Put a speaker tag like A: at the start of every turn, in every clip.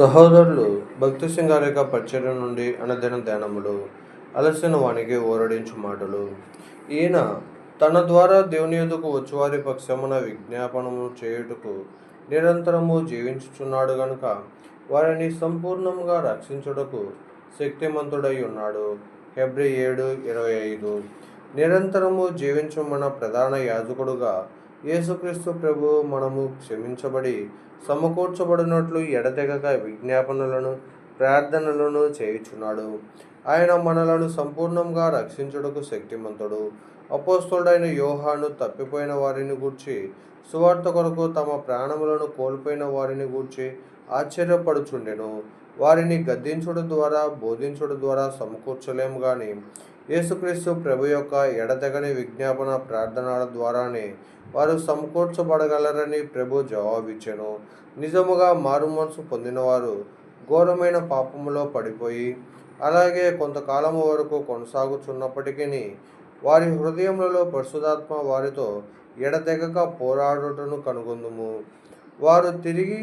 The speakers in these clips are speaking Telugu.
A: సహోదరులు భక్తి సింగారేఖ పరిచయం నుండి అనదిన ధ్యానములు అలసిన వానికి ఓరడించు మాటలు. ఈయన తన ద్వారా దేవుని ఎదుకు వచ్చువారి పక్షమున విజ్ఞాపనము చేయుటకు నిరంతరము జీవించుచున్నాడు గనుక వారిని సంపూర్ణంగా రక్షించుటకు శక్తిమంతుడై ఉన్నాడు. ఫిబ్రి ఏడు ఇరవై ఐదు. నిరంతరము జీవించు మన ప్రధాన యాజకుడుగా యేసుక్రీస్తు ప్రభు మనము క్షమించబడి సమకూర్చబడినట్లు ఎడతెగక విజ్ఞాపనలను ప్రార్థనలను చేయుచున్నాడు. ఆయన మనలను సంపూర్ణంగా రక్షించుటకు శక్తిమంతుడు. అపోస్తుడైన యోహాను తప్పిపోయిన వారిని గూర్చి సువార్త కొరకు తమ ప్రాణములను కోల్పోయిన వారిని గూర్చి ఆశ్చర్యపడుచుండెను. వారిని గద్దించుడు ద్వారా బోధించుడు ద్వారా సమకూర్చలేము కానీ యేసుక్రీస్తు ప్రభు యొక్క ఎడతెగని విజ్ఞాపన ప్రార్థనల ద్వారానే వారు సమకూర్చబడగలరని ప్రభు జవాబిచ్చెను. నిజముగా మారు మనసు పొందినవారు ఘోరమైన పాపములో పడిపోయి అలాగే కొంతకాలము వరకు కొనసాగుచున్నప్పటికీ వారి హృదయములలో పరిశుధాత్మ వారితో ఎడతెగక పోరాడుటను కనుగొందుము. వారు తిరిగి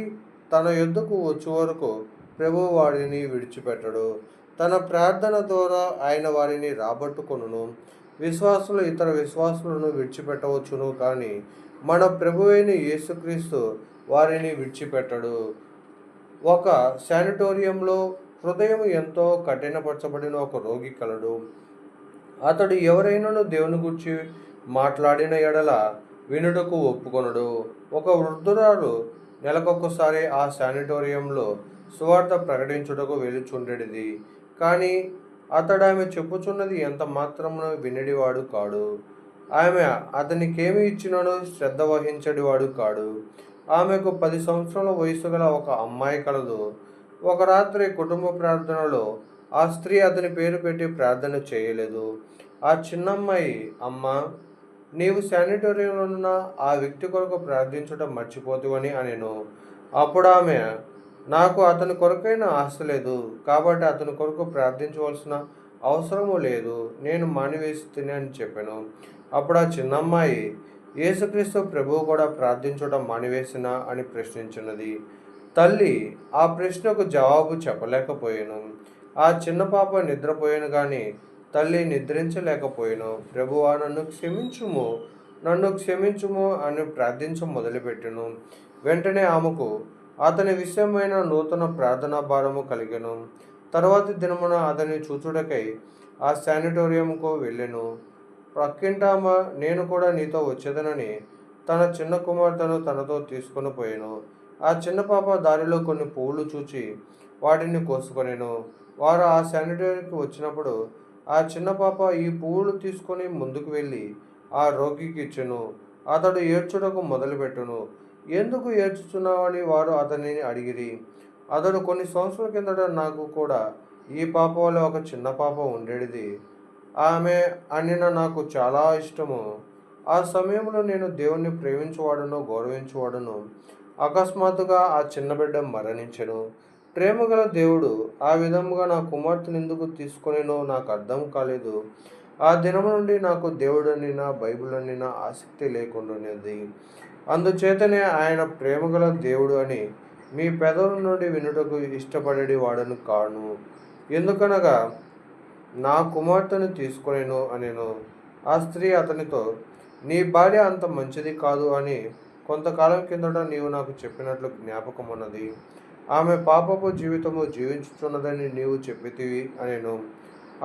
A: తన యుద్ధకు వచ్చే వరకు ప్రభు వారిని విడిచిపెట్టడు. తన ప్రార్థన ద్వారా ఆయన వారిని రాబట్టుకొనును. విశ్వాసులు ఇతర విశ్వాసులను విడిచిపెట్టవచ్చును. కానీ మన ప్రభువైన యేసుక్రీస్తు వారిని విడిచిపెట్టడు. ఒక శానిటోరియంలో హృదయం ఎంతో కఠినపరచబడిన ఒక రోగి కలడు. అతడు ఎవరైనాను దేవుని గురించి మాట్లాడిన ఎడల వినుటకు ఒప్పుకొనడు. ఒక వృద్ధురాలు నెలకొకసారి ఆ శానిటోరియంలో సువార్త ప్రకటించుటకు వెలుచుండెడిది కానీ అతడు ఆమె చెప్పుచున్నది ఎంత మాత్రమున వినడివాడు కాడు? ఆమె అతనికేమి ఇచ్చినాడో శ్రద్ధ వహించడివాడు కాడు. ఆమెకు పది సంవత్సరాల వయసు గల ఒక అమ్మాయి కలదు. ఒక రాత్రి కుటుంబ ప్రార్థనలో ఆ స్త్రీ అతని పేరు పెట్టి ప్రార్థన చేయలేదు. ఆ చిన్నమ్మాయి అమ్మ నీవు శానిటోరియంలో ఉన్న ఆ వ్యక్తి కొరకు ప్రార్థించడం మర్చిపోతువని అనెను. అప్పుడు ఆమె నాకు అతని కొరకైన ఆశ లేదు. కాబట్టి అతని కొరకు ప్రార్థించవలసిన అవసరము లేదు. నేను మానివేసి అని చెప్పాను. అప్పుడు ఆ చిన్నమ్మాయి యేసుక్రీస్తు ప్రభువు కూడా ప్రార్థించడం మానివేసిన? అని ప్రశ్నించినది. తల్లి ఆ ప్రశ్నకు జవాబు చెప్పలేకపోయాను. ఆ చిన్న పాప నిద్రపోయాను కానీ తల్లి నిద్రించలేకపోయాను. ప్రభువా నన్ను క్షమించుము. నన్ను క్షమించుము అని ప్రార్థించ మొదలుపెట్టెను. వెంటనే ఆమెకు అతని విషయమైన నూతన ప్రార్థనా భారము కలిగెను. తర్వాతి దినమున అతని చూచుటకై ఆ శానిటోరియంకు వెళ్ళెను. ప్రక్కింటామ నేను కూడా నీతో వచ్చేదనని తన చిన్న కుమార్తెను తనతో తీసుకొని పోయాను. ఆ చిన్న పాప దారిలో కొన్ని పువ్వులు చూచి వాటిని కోసుకొనేను. వారు ఆ శానిటోరియంకి వచ్చినప్పుడు ఆ చిన్న పాప ఈ పువ్వులు తీసుకొని ముందుకు వెళ్ళి ఆ రోగికి ఇచ్చెను. అతడు ఏడ్చుటకు మొదలుపెట్టును. ఎందుకు ఏడ్చుచున్నావని వారు అతనిని అడిగిరి. అతడు కొన్ని సంవత్సరాల కిందట నాకు కూడా ఈ పాప వల్ల ఒక చిన్న పాప ఉండేది ఆమె అనిన నాకు చాలా ఇష్టము. ఆ సమయంలో నేను దేవుణ్ణి ప్రేమించువాడును గౌరవించువాడును. అకస్మాత్తుగా ఆ చిన్న బిడ్డ మరణించెను. ప్రేమగల దేవుడు ఆ విధముగా నా కుమార్తెను ఎందుకు తీసుకొనినో నాకు అర్థం కాలేదు. ఆ దినం నుండి నాకు దేవుడని నా బైబిల్ నా ఆసక్తి లేకుండానేది అందుచేతనే ఆయన ప్రేమగల దేవుడు అని మీ పెదవుల నుండి వినుటకు ఇష్టపడేది వాడను కాను. ఎందుకనగా నా కుమార్తెను తీసుకునేను అనేను. ఆ స్త్రీ అతనితో నీ భార్య అంత మంచిది కాదు అని కొంతకాలం కిందట నీవు నాకు చెప్పినట్లు జ్ఞాపకం ఉన్నది ఆమె పాపపు జీవితము జీవించుతున్నదని నీవు చెప్పితివి అనేను.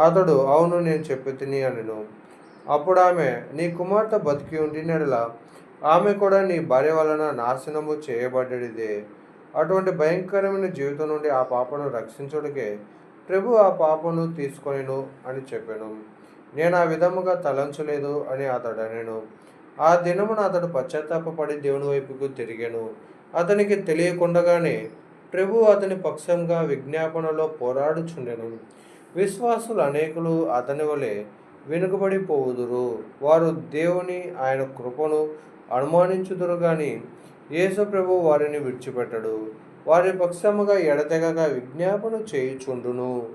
A: అతడు అవును నేను చెప్పి తిని అప్పుడు ఆమె నీ కుమార్తె బతికి ఉండినలా ఆమె కూడా నీ భార్య వలన నాశనము చేయబడ్డదే అటువంటి భయంకరమైన జీవితం నుండి ఆ పాపను రక్షించుడికే ప్రభు ఆ పాపను తీసుకొనిను అని చెప్పాను. నేను ఆ విధముగా తలంచలేదు అని అతడు అనేను. ఆ దినమున అతడు పశ్చాత్తాపడి దేవుని వైపుకు తిరిగాను. అతనికి తెలియకుండగానే ప్రభు అతని పక్షంగా విజ్ఞాపనలో పోరాడుచుండెను. విశ్వాసులు అనేకులు అతని వలె వెనుకబడిపోవుదురు. వారు దేవుని ఆయన కృపను అనుమానించుదురు కానీ యేసు ప్రభు వారిని విడిచిపెట్టడు. వారి పక్షముగా ఎడతెగక విజ్ఞాపన చేయుచుండును.